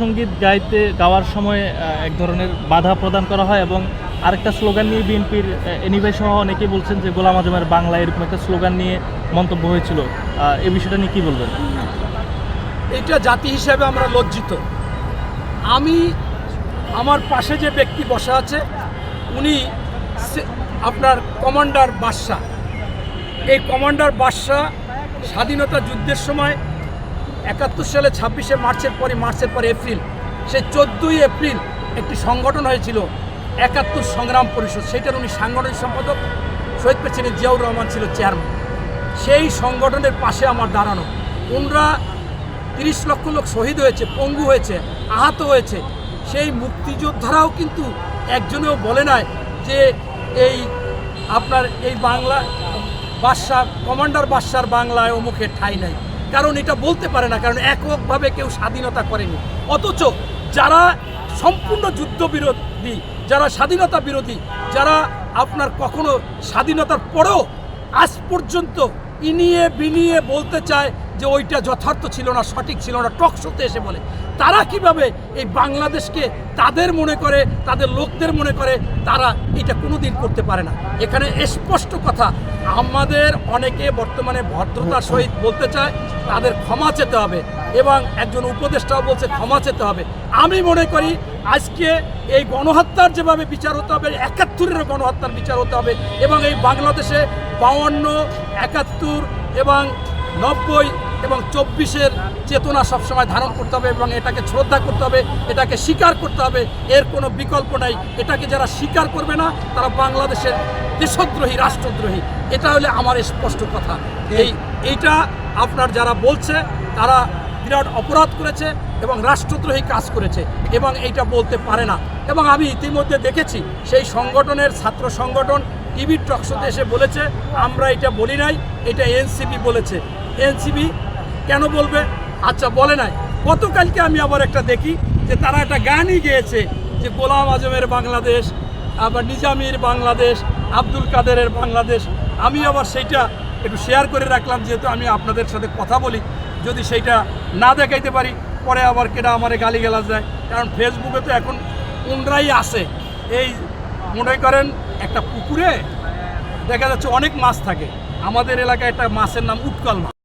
সংগীত গাইতে, গাওয়ার সময় এক ধরনের বাধা প্রদান করা হয় এবং আরেকটা স্লোগান নিয়ে বিএনপির এনিভাই সহ অনেকেই বলছেন যে গোলাম আজমের বাংলা এরকম একটা স্লোগান নিয়ে মন্তব্য হয়েছিল। এই বিষয়টা নিয়ে কী বলবেন? এটা জাতি হিসেবে আমরা লজ্জিত। আমি আমার পাশে যে ব্যক্তি বসা আছে, উনি আপনার কমান্ডার বাদশাহ। এই কমান্ডার বাদশাহ স্বাধীনতা যুদ্ধের সময় একাত্তর সালে ছাব্বিশে মার্চের পরে মার্চের পরে এপ্রিল সেই চোদ্দোই এপ্রিল একটি সংগঠন হয়েছিল, একাত্তর সংগ্রাম পরিষদ। সেটার উনি সাংগঠনিক সম্পাদক, শহীদ প্রেসিডেন্ট জিয়াউর রহমান ছিল চেয়ারম্যান। সেই সংগঠনের পাশে আমার দাঁড়ানো। ওনরা তিরিশ লক্ষ লোক শহীদ হয়েছে, পঙ্গু হয়েছে, আহত হয়েছে। সেই মুক্তিযোদ্ধারাও কিন্তু একজনেও বলে নাই যে এই আপনার এই বাংলা বাদশাহ, কমান্ডার বাদশার বাংলায় অমুকের ঠাই নাই। কারণ এটা বলতে পারে না, কারণ এককভাবে কেউ স্বাধীনতা করেনি। অথচ যারা সম্পূর্ণ যুদ্ধ বিরোধী যারা স্বাধীনতা বিরোধী, যারা আপনার কখনো স্বাধীনতার পরেও আজ পর্যন্ত ইনিয়ে বিনিয়ে বলতে চায় যে ওইটা যথার্থ ছিল না, সঠিক ছিল না, টক শোতে এসে বলে। তারা কীভাবে এই বাংলাদেশকে তাদের মনে করে, তাদের লোকদের মনে করে, তারা এটা কোনোদিন করতে পারে না। এখানে স্পষ্ট কথা, আমাদের অনেকে বর্তমানে ভদ্রতার সহিত বলতে চায়, তাদের ক্ষমা চেতে হবে এবং একজন উপদেষ্টাও বলছে ক্ষমা চেতে হবে। আমি মনে করি আজকে এই গণহত্যার যেভাবে বিচার হতে হবে, একাত্তরেরও গণহত্যার বিচার হতে হবে এবং এই বাংলাদেশে বাউন্ন একাত্তর এবং নব্বই এবং চব্বিশের চেতনা সবসময় ধারণ করতে হবে এবং এটাকে শ্রদ্ধা করতে হবে এটাকে স্বীকার করতে হবে এর কোনো বিকল্প নাই। এটাকে যারা স্বীকার করবে না তারা বাংলাদেশের দেশদ্রোহী রাষ্ট্রদ্রোহী। এটা হলে আমার স্পষ্ট কথা। এই এইটা আপনার যারা বলছে তারা বিরাট অপরাধ করেছে এবং রাষ্ট্রদ্রোহী কাজ করেছে এবং এইটা বলতে পারে না। এবং আমি ইতিমধ্যে দেখেছি সেই সংগঠনের ছাত্র সংগঠন টিভির টকশোতে এসে বলেছে আমরা এটা বলি নাই এটা এনসিপি বলেছে। এনসিপি কেন বলবে? আচ্ছা বলে নাই। গতকালকে আমি আবার একটা দেখি যে তারা একটা গানই গেয়েছে যে গোলাম আজমের বাংলাদেশ, আবার নিজামির বাংলাদেশ, আব্দুল কাদেরের বাংলাদেশ। আমি আবার সেইটা একটু শেয়ার করে রাখলাম, যেহেতু আমি আপনাদের সাথে কথা বলি। যদি সেইটা না দেখাইতে পারি, পরে আবার কেটা আমারে গালি গালাজ দেয়। কারণ ফেসবুকে তো এখন কোনরাই আছে। এই মনে করেন একটা পুকুরে দেখা যাচ্ছে অনেক মাছ থাকে। আমাদের এলাকায় একটা মাছের নাম উৎকল মাছ।